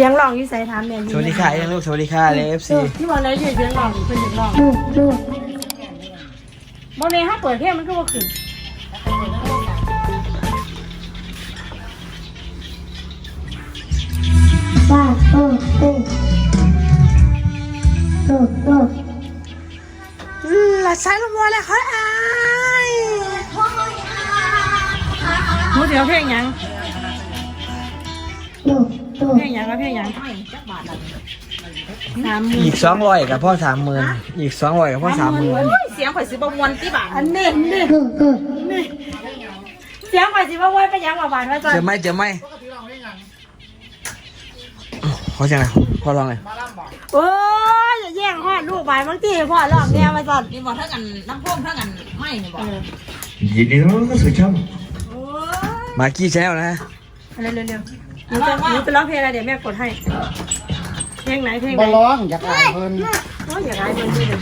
เสียงร้องอยู่ใส่ถามแม่อยู่สวัสดีค่ะยังลูกสวัสดีค่ะเลยเอฟซีที่บอกเลยอยู่เสียงร้องอยู่เพิ่นเสียงร้องบ่แม่นถ้าเปิดเพลงมันก็บ่ขึ้นป้าโอ้โอ้โอ้โอ้ละสายลมวอแล้วค่ะอายหนูเดี๋ยวเพลงหยังโอ้ โอ้เพลงหยังก็เพลงหยังสามหมื่นอีกสองร้อยกับพ่อสามหมื่นอีกสองร้อยกับพ่อสามหมื่นเสียงข่อยสิบ่มวนที่บ้านอันนี้นี่โอ้โอ้เสียงไปสิว่าไว้ไปหยังว่าบานว่าจันเจอไหมเจอไหมขอเสียงหน่อยพ่อลองเลยโอ้ยอย่าแย่งพ่อลูกบานบางทีพ่อร้องแน่มาจันนี่บอกถ้ากันน้ำพ่วงถ้ากันไม่นี่บอกยินดีต้อนรับสู่ช่องโอ้ยมากี้แชนลนะ เร็วเร็วเร็ว หนูจะหนูจะร้องเพลงอะไรเดี๋ยวแม่กดให้ เพลงไหนเพลงไหนมาร้องอยากอ่านเพิ่นโอ้ยอย่าร้ายเพิ่นดิเดี๋ยว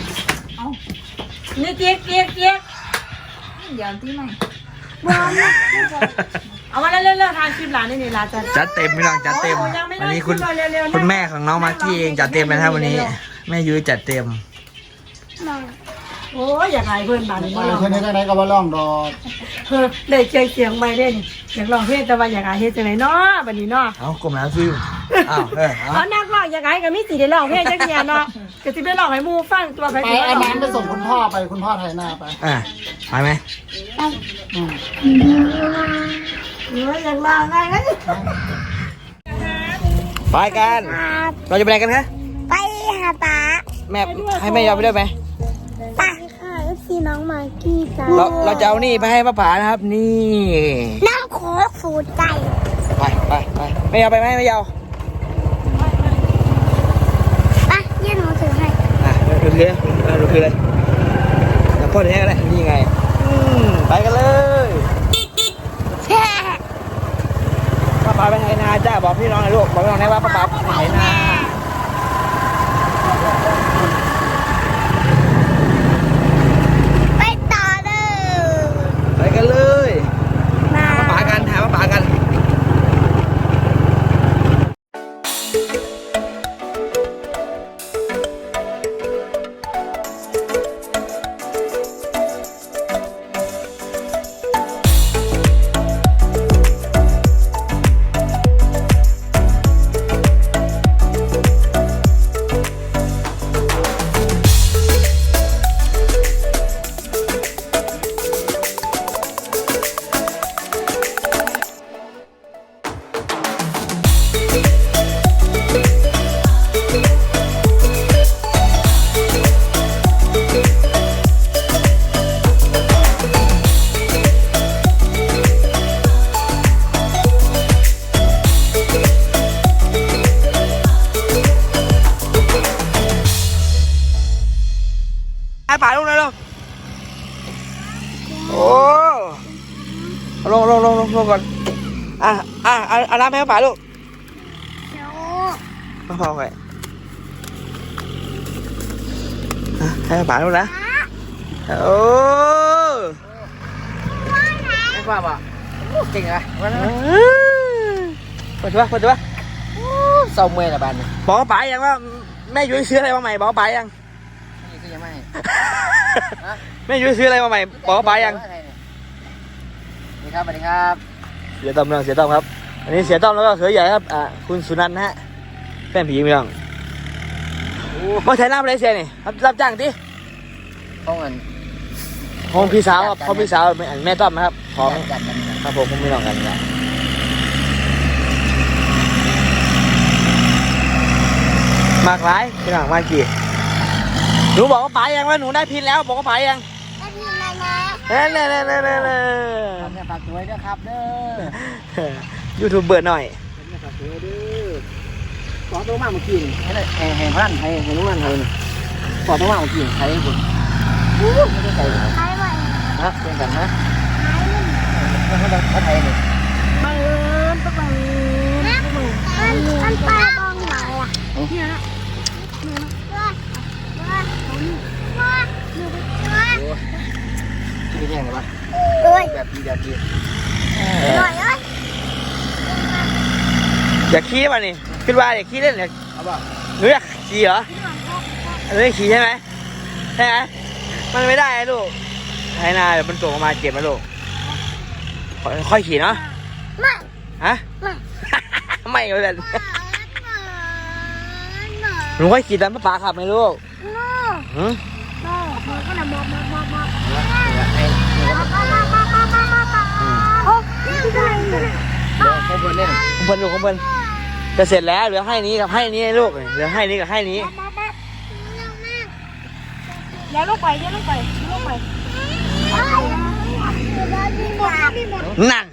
เอานี่เกียกเกียกเกียกเดี๋ยวที่ไม่บอลนะเอามาเร็วเร็วเร็วทานคลิปหลานนี่นี่หลานจันจัดเต็มพี่น้องจัดเต็มโอ้ยังไม่ได้วันนี้คุณขึ้นเลยเร็วๆนะคุณแม่ของน้องมากกี้เองจัดเต็มเลยนะครับวันนี้ แม่ยุ้ยจัดเต็มโอ้ยอย่าร้ายเพิ่นบานนี่บ่เอร้อองเพิ่นให้จังไดก็บ่ร้องดอกเพิ่นได้เจียงเสียงไม่ได้นี่ อยากร้องเพลงแต่ว่าอยากหาเฮ็ดจังไหนเนาะบัดนี้เนาะเอากลมน้ำฟิวอ้าวเออเอาเอานักร้องอยากหาก็มีสิได้ร้องเพลงจักเที่ยเนาะก็สิไปร้องให้หมู่ฟังตัวไปไปสิเอาน้ำไปส่งคุณพ่อไปคุณพ่อไทยหน้าไปอะไปไหมอืมเอออยากร้องไงงั้นไปกันเราจะไปไหนกันคะไปหาป้าแม่ให้แม่ยอมไปด้วยไหมป้าค่ะเอฟซีน้องมากกี้จ้าเราเราจะเอานี่ไปให้ป้าผานะครับนี่ น้ำโค้กสูตรใจไปไปไปไม่เอาไปไหมไม่เอาป้ายื่นหนูถือให้อะดูคือเออดูคือเลยเดี๋ยวพ่อจะให้อะไรนี่ไงอืมไปกันเลยป้าป๋าไปไถนาจ้าบอกพี่น้องหน่อยลูกบอกพี่น้องนะว่าป้าป๋าไปไถนา เอาเอาน้ำให้ป๋าลูกเดี๋ยวมาพอไปอะให้ป๋าลูกนะโอ้ไม่ว่าบ่เก่งอะวันนั้นเปิดตัวเปิดตัวเศร้าเมื่อยละบาดนี้บอกป๋ายังว่าแม่ยุ้ยซื้ออะไรมาใหม่บอกป๋ายังนี่คือยังไม่ให้แม่ยุ้ยซื้ออะไรมาใหม่บอกป๋ายังนี่ครับสวัสดีครับ เสียต้อมเรื่องเสียต้อมครับ อันนี้เสียต้อมแล้วก็เขยใหญ่ครับอ่าคุณสุนันท์นะฮะแฟนผีมีน้องมาใช้น้ำอะไรเสียนี่รับรับจ้างดิห้องเงินของพี่สาวครับของพี่สาวแม่แม่ต้อมนะครับของจัดกันครับผมผมมีน้องกันนะมากหลายพี่น้องมากกี่หนูบอกว่าป๋ายังว่าหนูได้พินแล้วบอกว่าป๋ายังไปพิมพ์เลยนะเน่เน่เน่เน่เน่เน่เนี่ยฝากสวยด้วยครับเด้อ ยูทูบเบอร์หน่อยเนี่ยฝากสวยเด้อขอตัวมาเมื่อกี้นี่ให้ได้แห่แห่พันให้ให้นุ่มันให้นี่ขอตัวมาเมื่อกี้ใครให้คุณไม่ได้ใส่เลยใช้ไหวฮะเป็นกันฮะไม่ให้ได้เขาไทยนี่บังเอิญปะบังนะมันมันปลาบองไหนอะเนี่ยนะว่าว่าว่าหนูว่าโอ้ที่เป็นยังไงวะเอ้ยแบบดีแบบดีหน่ อยเอ้ยอยากขี่มานี่คิดว่าอยากขี่เล่นอยากเอาป่ะหนูอยากขี่เหรอหนูอยากขี่ใช่ไหมใช่ไหมมันไม่ได้นะลูกให้นาเดี๋ยวมันตกออกมาเจ็บนะลูกค่อยค่อยขี่เนาะไม่ฮะไม่ไม่เลยแบบหนูหนูค่อยขี่ตามป้าป๋าขับไหมลูกหนูหืมหนูมันก็น่ะมองมองมองมองให้โอ้ไม่ได้เลยเดี๋ยวเขาเพิ่นเล่นของเพิ่นลูกของเพิ่น จะเสร็จแล้วเหลือให้นี้กับให้นี้ลูกเหลือให้นี้กับให้นี้อย่าลงไปอย่าลงไปอย่าลงไปนั่น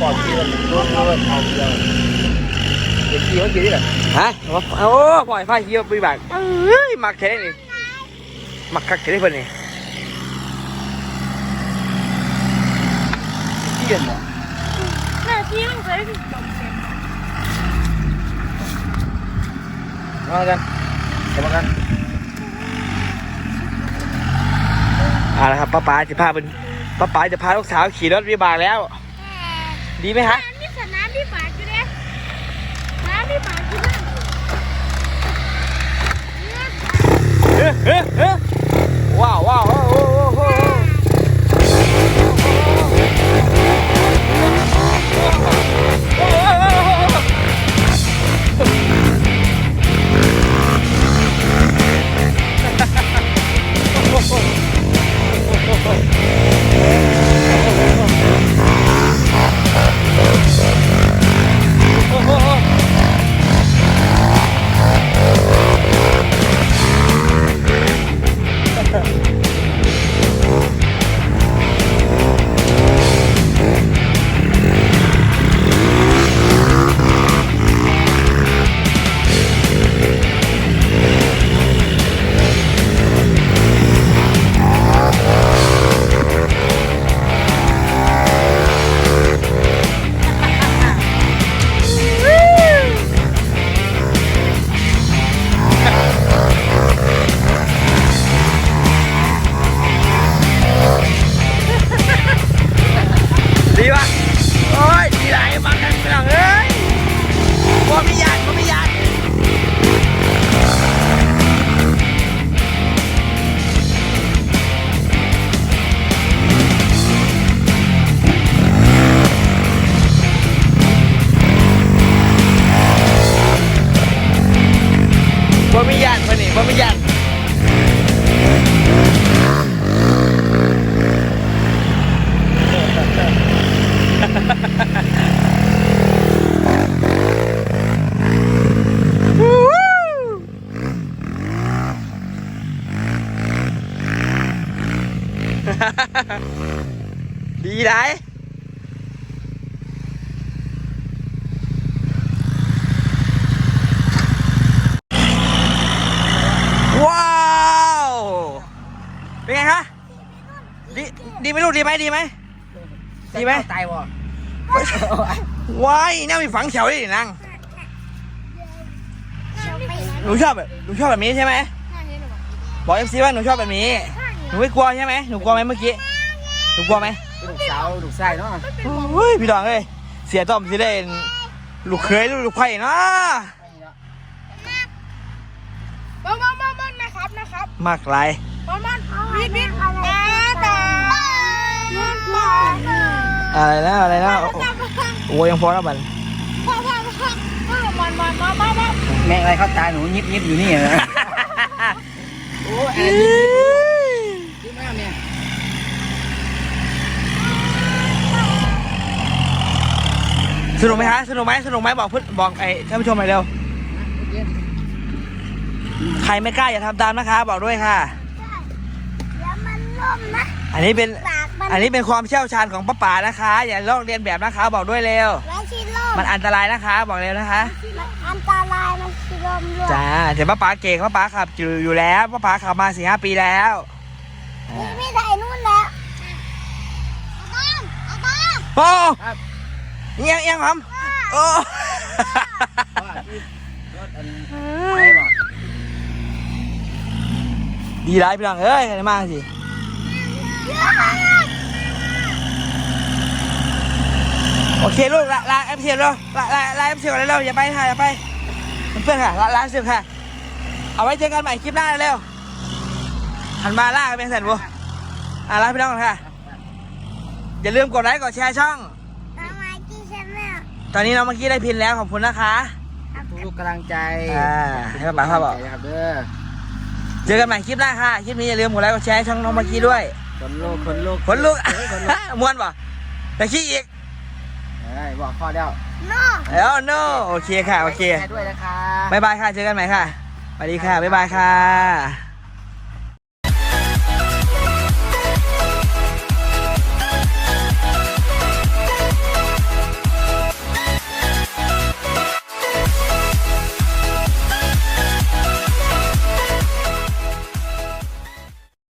ปอดที่มันโดนโดนเอาเดียวเด็กขี่เขาขี่ได้เหรอฮะโอ้ปล่อยไฟเยี่ยมปีบากเอ้ยมักแค่นี้มักคักแค่นี้เพิ่นนี่ขี่กันบ่แม่ที่ลงไปมากันเดี๋ยวมากันเอาละครับป้าป๋าจะพาเป็นป้าป๋าจะพาลูกสาวขี่รถวิบากแล้ว ดีไหมฮะนี่สนามที่ปากอยู่เนี่ยน้ำที่ปากอยู่นั่น ดีไรว้าว เป็นไงคะดีดีไหมลูกดีไหมดีไหม ดีไหม ตายบ่ว้ายนั่งมีฝังแถวดินั่งหนูชอบแบบหนูชอบแบบนี้ใช่ไหมบอกเอฟซีว่าหนูชอบแบบนี้ห นูไม่กลัวใช่ไหมหนูกลัวไหมเมื่อกี้หนูกลัวไหมลูกสาวลูกชายเนาะเฮ้ยพี่ดองเอ้ยเสียต้อมสิได้ลูกเคยลูกไข่เนาะบ้างบ้างบ้างบ้างนะครับนะครับมากไรบ้างบ้างวิดวิดตาตาอะไรแล้วอะไรแล้วโอ้ยยังพอแล้วมันพ่อพ่อพ่อพ่อมันมันมามามาแม่อะไรเขาตายหนูยิบยิบอยู่นี่เหรอโอ้ยยิบมากเนี่ย สนุกไหมฮะสนุกไหมสนุกไหมบอกเพื่อนบอกไอ้ท่านผู้ชมหน่อยเร็ว ใครไม่กล้าอย่าทำตามนะคะ บอกด้วยค่ะ เดี๋ยวมันล่มนะ อันนี้เป็น ปากมันอันนี้เป็นความเชี่ยวชาญของป้าป๋านะคะ อย่าลอกเรียนแบบนะคะ บอกด้วยเร็วแล้วชิลล่มมันอันตรายนะคะ บอกเร็วนะคะ มันอันตรายมันชิลล่มด้วยจ้าแต่ป้าป๋าเก่งป้าป๋าขับอยู่อยู่แล้วป้าป๋าขับมาสี่ห้าปีแล้วนี่ไม่ได้นู่นแล้วเอาบ้างเอาบ้างโอ้ เอียงเอียงครับโอ้ดีรถอันไปบ่ดีไรพี่น้องเอ้ยอะไรมากสิโอเคลูกลาลาเอฟซีเร็วลาลาลาเอฟซีก่อนเร็วอย่าไปค่ะอย่าไปเพื่อนค่ะลาลาเอฟซีค่ะ เอาไว้เจอกันใหม่คลิปหน้าเร็วหันมาล่ากันเป็นแสนบัวอะลาพี่น้องก่อนค่ะ อย่าลืมกดไลค์กดแชร์ช่อง น้องไม้กี่ชแนล ตอนนี้น้องเมื่อกี้ได้พินแล้วขอบคุณนะคะทุกกำลังใจอ่าให้ป้าป๋าพ่อบอก นะครับเด้อเจอกันใหม่คลิปหน้าค่ะ คลิปนี้อย่าลืมกดไลค์กดแชร์ให้ช่องน้องเมื่อกี้ด้วย คนลูกคนลูกขนลุก เฮ้ยคนลูกม้วนป่ะแต่ขี้อีกเฮ้ยบอกข้อเดียวโน่เอ้า no โอเคค่ะ โอเคให้ด้วยนะคะบายบายค่ะ เจอกันใหม่ค่ะสวัสดีค่ะ บ๊ายบายค่ะ